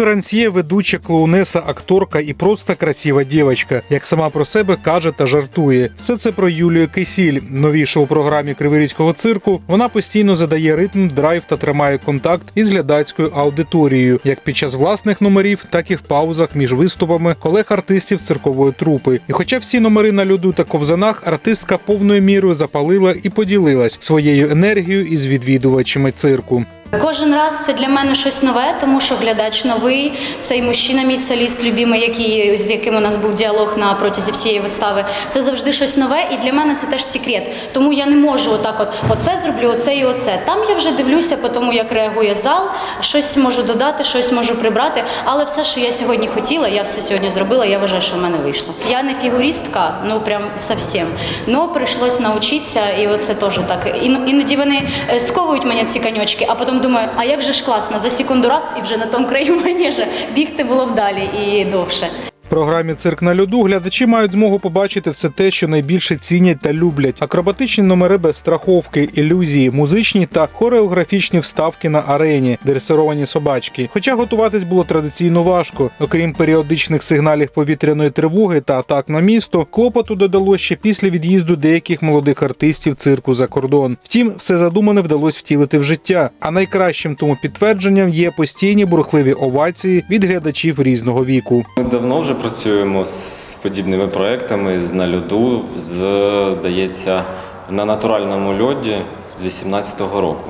Конферансьє, ведуча клоунеса, акторка і просто красива дівчинка, як сама про себе каже та жартує. Все це про Юлію Кисіль. Новіше у програмі Криворізького цирку вона постійно задає ритм, драйв та тримає контакт із глядацькою аудиторією, як під час власних номерів, так і в паузах між виступами колег артистів циркової трупи. І хоча всі номери на льоду та ковзанах, артистка повною мірою запалила і поділилась своєю енергією із відвідувачами цирку. Кожен раз це для мене щось нове, тому що глядач новий. Цей мужчина, мій соліст, любимий, який з яким у нас був діалог на протязі всієї вистави. Це завжди щось нове, і для мене це теж секрет. Тому я не можу отак, от оце зроблю, оце і оце. Там я вже дивлюся по тому, як реагує зал. Щось можу додати, щось можу прибрати. Але все, що я сьогодні хотіла, я все сьогодні зробила. Я вважаю, що в мене вийшло. Я не фігуристка, ну прям совсем. Но прийшлось навчитися, і оце теж так. Іноді вони е, сковують мене ці коньочки, а потім думаю, а як же ж класно, за секунду раз і вже на тому краю манежа бігти було б далі і довше. Програмі Цирк на льоду глядачі мають змогу побачити все те, що найбільше цінять та люблять: акробатичні номери без страховки, ілюзії, музичні та хореографічні вставки на арені, дресировані собачки. Хоча готуватись було традиційно важко, окрім періодичних сигналів повітряної тривоги та атак на місто, клопоту додало ще після від'їзду деяких молодих артистів цирку за кордон. Втім, все задумане вдалося втілити в життя. А найкращим тому підтвердженням є постійні бурхливі овації від глядачів різного віку. Ми давно вже працюємо з подібними проектами на льоду, здається, на натуральному льоді з 18-го року.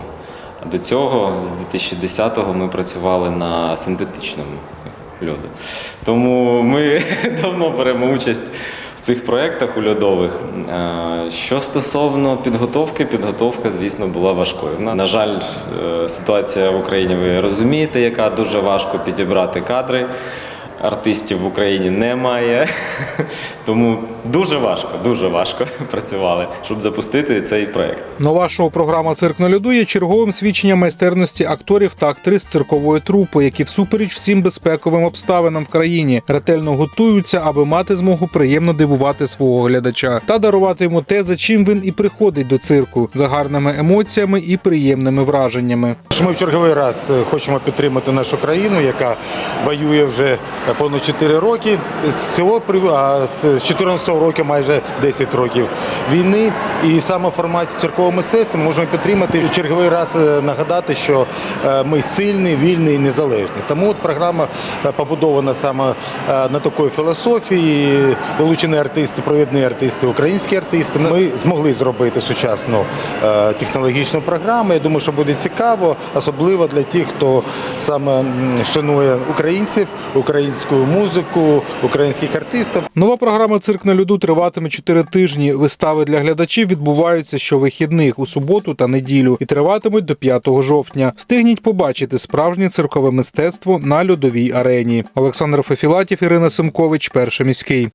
А до цього, з 2010-го, ми працювали на синтетичному льоду. Тому ми давно беремо участь в цих проєктах у льодових. Е, Що стосовно підготовки, підготовка, звісно, була важкою. На- На жаль, е, ситуація в Україні, ви розумієте, яка дуже важко підібрати кадри. Артистів в Україні немає, тому дуже важко, дуже важко працювали, щоб запустити цей проект. Нова шоу-програма Цирк на льоду є черговим свідченням майстерності акторів та актрис циркової трупи, які всупереч всім безпековим обставинам в країні ретельно готуються, аби мати змогу приємно дивувати свого глядача та дарувати йому те, за чим він і приходить до цирку за гарними емоціями і приємними враженнями. Ми в черговий раз е, хочемо підтримати нашу країну, яка воює вже понад 4 роки. З цього а з 2014 року майже 10 років війни. І саме в форматі циркового мистецтва ми можемо підтримати і черговий раз е, нагадати, що е, ми сильні, вільні і незалежні. Тому от програма е, побудована саме е, на такої філософії. Долучені артисти, провідні артисти, українські артисти. Ми змогли зробити сучасну е, технологічну програму. Я думаю, що буде цікаво, особливо для тих, хто саме шанує українців, українську музику, українських артистів. Нова програма Цирк на льоду триватиме чотири тижні. Вистави для глядачів відбуваються щовихідних у суботу та неділю і триватимуть до 5 жовтня. Встигніть побачити справжнє циркове мистецтво на льодовій арені. Олександр Фефілатів, Ірина Семкович, перший міський.